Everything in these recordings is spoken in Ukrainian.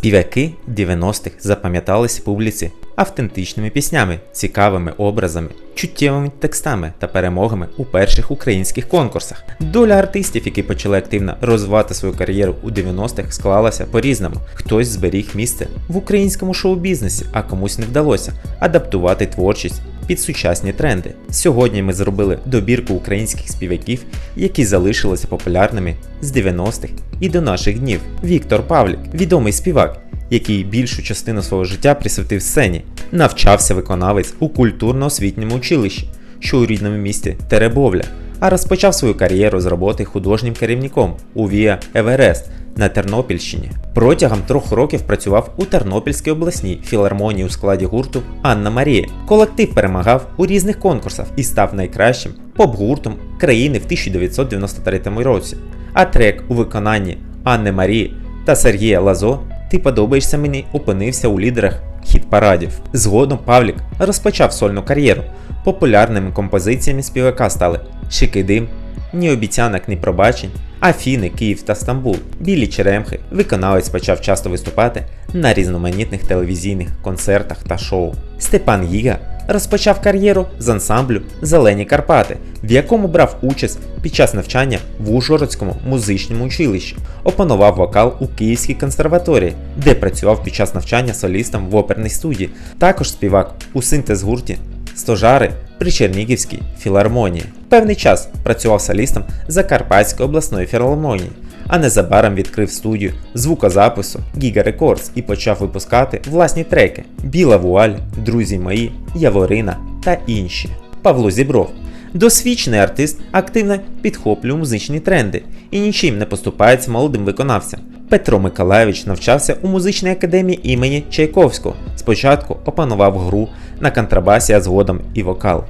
Співаки 90-х запам'яталися публіці автентичними піснями, цікавими образами, чуттєвими текстами та перемогами у перших українських конкурсах. Доля артистів, які почали активно розвивати свою кар'єру у 90-х, склалася по-різному. Хтось зберіг місце в українському шоу-бізнесі, а комусь не вдалося адаптувати творчість під сучасні тренди. Сьогодні ми зробили добірку українських співаків, які залишилися популярними з 90-х і до наших днів. Віктор Павлік, відомий співак, який більшу частину свого життя присвятив сцені, навчався виконавець у культурно-освітньому училищі, що у рідному місті Теребовля, а розпочав свою кар'єру з роботи художнім керівником у Віа Еверест на Тернопільщині. Протягом трьох років працював у Тернопільській обласній філармонії у складі гурту Анна Марія. Колектив перемагав у різних конкурсах і став найкращим поп-гуртом країни в 1993 році. А трек у виконанні Анни Марії та Сергія Лазо Ти подобаєшся мені опинився у лідерах хіт-парадів. Згодом Павлік розпочав сольну кар'єру. Популярними композиціями співака стали Шикидим, Ні обіцянок, ні пробачень, Афіни, Київ та Стамбул. Білі Черемхи виконавець почав часто виступати на різноманітних телевізійних концертах та шоу. Степан Гіга розпочав кар'єру з ансамблю Зелені Карпати, в якому брав участь під час навчання в Ужгородському музичному училищі, опанував вокал у Київській консерваторії, де працював під час навчання солістом в оперній студії. Також співак у синтез гурті Стожари при Чернігівській філармонії. Певний час працював солістом Закарпатської обласної філармонії, а незабаром відкрив студію звукозапису Giga Records і почав випускати власні треки Біла вуаль, Друзі мої, Яворина та інші. Павло Зібров. Досвідчений артист активно підхоплює музичні тренди і нічим не поступається молодим виконавцям. Петро Миколаєвич навчався у музичній академії імені Чайковського. Спочатку опанував гру на контрабасі, а згодом і вокал.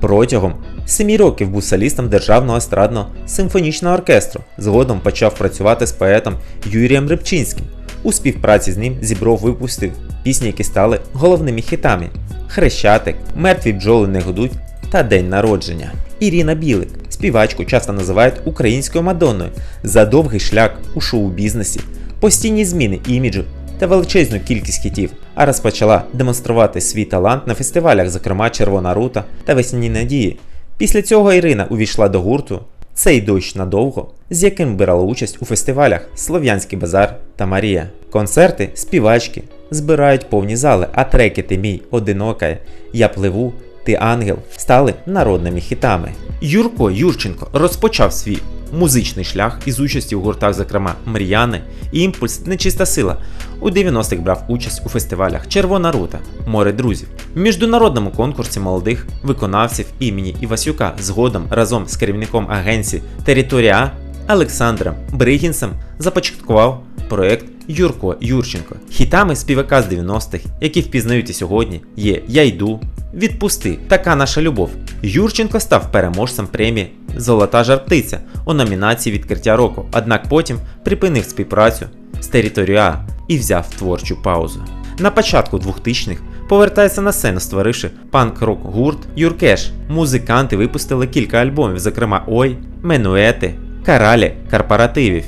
Протягом 7 років був солістом Державного естрадного симфонічного оркестру. Згодом почав працювати з поетом Юрієм Рибчинським. У співпраці з ним Зібров випустив пісні, які стали головними хітами: Хрещатик, Мертві бджоли не гудуть та День народження. Ірина Білик, співачку часто називають українською Мадонною за довгий шлях у шоу-бізнесі, постійні зміни іміджу та величезну кількість хітів, а розпочала демонструвати свій талант на фестивалях, зокрема Червона Рута та Весняні Надії. Після цього Ірина увійшла до гурту Цей дощ надовго, з яким брала участь у фестивалях Слов'янський базар та Марія. Концерти, співачки збирають повні зали, а треки Ти мій одинокая, Я пливу, Ти ангел стали народними хітами. Юрко Юрченко розпочав свій музичний шлях із участі у гуртах, зокрема Мріяни, і Імпульс, Нечиста сила. У 90-х брав участь у фестивалях Червона рута, Море друзів, міжнародному конкурсі молодих виконавців імені Івасюка. Згодом разом з керівником агенції Територія Олександром Бригінсом започаткував проект Юрко Юрченко. Хітами співака з 90-х, які впізнають і сьогодні, є Я йду, Відпусти, така наша любов. Юрченко став переможцем премії Золота жартиця у номінації відкриття року, однак потім припинив співпрацю з Територіа і взяв творчу паузу. На початку 2000-х повертається на сцену, створивши панк-рок гурт Юркеш. Музиканти випустили кілька альбомів, зокрема Ой, Менуети, Каралі, Корпоративів.